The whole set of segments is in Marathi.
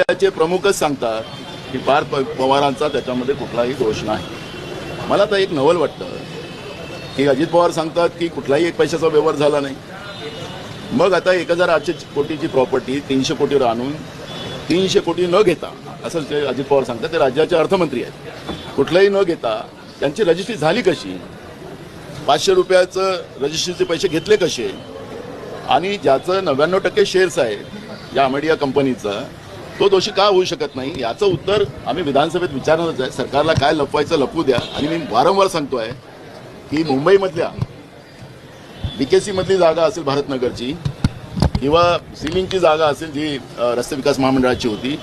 पक्षाचे प्रमुखच सांगतात की पार्थ प- पवारांचा त्याच्यामध्ये कुठलाही दोष नाही. मला तर एक नवल वाटतं की अजित पवार सांगतात की कुठलाही एक पैशाचा व्यवहार झाला नाही. मग आता एक हजार आठशे कोटीची प्रॉपर्टी तीनशे कोटीवर आणून तीनशे कोटी न घेता असं ते अजित पवार सांगतात ते राज्याचे अर्थमंत्री आहेत. कुठलंही न घेता त्यांची रजिस्ट्री झाली कशी? पाचशे रुपयाचं रजिस्ट्रीचे पैसे घेतले कसे? आणि ज्याचं नव्याण्णव टक्के शेअर्स आहेत या अमेडिया कंपनीचं तो दोषी का होऊ शकत नाही? याचं उत्तर आम्ही विधानसभेत विचारणारच आहे. सरकारला काय लपवायचं लपवू द्या. आणि मी वारंवार सांगतोय की मुंबईमधल्या बीकेसी मधली जागा असेल भारतनगरची किंवा सिलिंगची जागा असेल जी रस्ते विकास महामंडळाची होती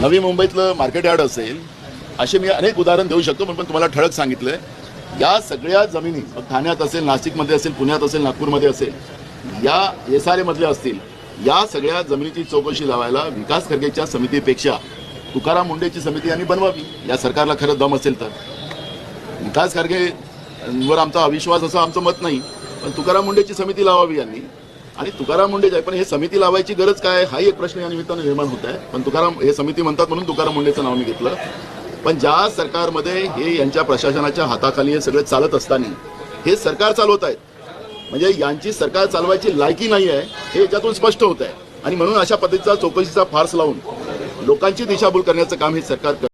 नवी मुंबईतलं मार्केट यार्ड असेल असे मी अनेक उदाहरण देऊ शकतो पण पण तुम्हाला ठळक सांगितलंय. या सगळ्या जमिनी मग ठाण्यात असेल नाशिकमध्ये असेल पुण्यात असेल नागपूरमध्ये असेल या एस आर मधल्या असतील या सगळ्या जमिनीची चौकशी लावायला विकास खर्गेच्या समितीपेक्षा तुकाराम मुंडेची समिती यांनी बनवावी या सरकारला खरं दम असेल तर. विकास खारगे वर आमचा अविश्वास असं आमचं मत नाही पण तुकाराम मुंडेची समिती लावावी यांनी. आणि तुकाराम मुंडे जे आहे, पण हे समिती लावायची गरज काय हाही एक प्रश्न या निमित्तानं निर्माण होत आहे. पण तुकाराम हे समिती म्हणतात म्हणून तुकाराम मुंडेचं नाव मी घेतलं. पण ज्या सरकारमध्ये हे यांच्या प्रशासनाच्या हाताखाली हे सगळं चालत असताना हे सरकार चालवत आहेत म्हणजे यांची सरकार चालवायची लायकी नाही आहे हे याच्यातून स्पष्ट होत आहे आणि म्हणून अशा पद्धतीचा चौकशीचा फार्स लावून लोकांची दिशाभूल करण्याचं काम हे सरकार